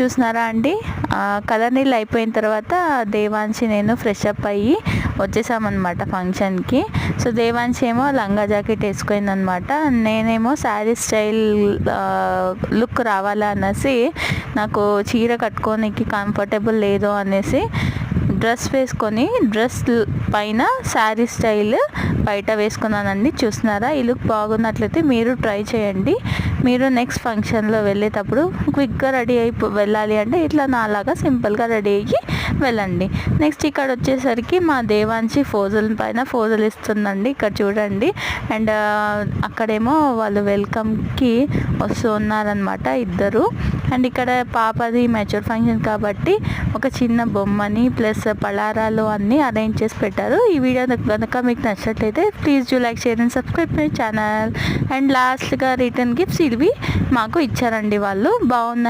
చూసినారా అండి? కలర్ నీళ్ళు అయిపోయిన తర్వాత దేవాన్షి నేను ఫ్రెష్ అప్ అయ్యి వచ్చేసామన్నమాట ఫంక్షన్కి. సో దేవాన్షి ఏమో లంగా జాకెట్ వేసుకుందనమాట నేనేమో శారీ స్టైల్ లుక్ రావాలా అనేసి నాకు చీర కట్టుకోనికి కంఫర్టబుల్ లేదు అనేసి డ్రెస్ వేసుకొని డ్రెస్ పైన శారీ స్టైల్ బయట వేసుకున్నానండి. చూస్తున్నారా? ఈ లుక్ బాగున్నట్లయితే మీరు ట్రై చేయండి. మీరు నెక్స్ట్ ఫంక్షన్లో వెళ్ళేటప్పుడు క్విక్గా రెడీ అయి వెళ్ళాలి అంటే ఇట్లా నాలాగా సింపుల్గా రెడీ అయ్యి వెళ్ళండి. నెక్స్ట్ ఇక్కడ వచ్చేసరికి మా దేవాంశి ఫోజల్ పైన ఫోజులు ఇస్తుందండి. ఇక్కడ చూడండి. అండ్ అక్కడేమో వాళ్ళు వెల్కమ్కి వస్తూ ఉన్నారనమాట ఇద్దరు. అండ్ ఇక్కడ పాపది మెచ్యూర్ ఫంక్షన్ కాబట్టి ఒక చిన్న బొమ్మని ప్లస్ పలారాలు అన్నీ అరేంజ్ చేసి పెట్టారు. ఈ వీడియో కనుక మీకు నచ్చినట్లయితే please do like share and subscribe my channel and లాస్ట్గా రిటర్న్ గిఫ్ట్స్ ఇవి మాకు ఇచ్చారండి వాళ్ళు. బాగున్నాయి.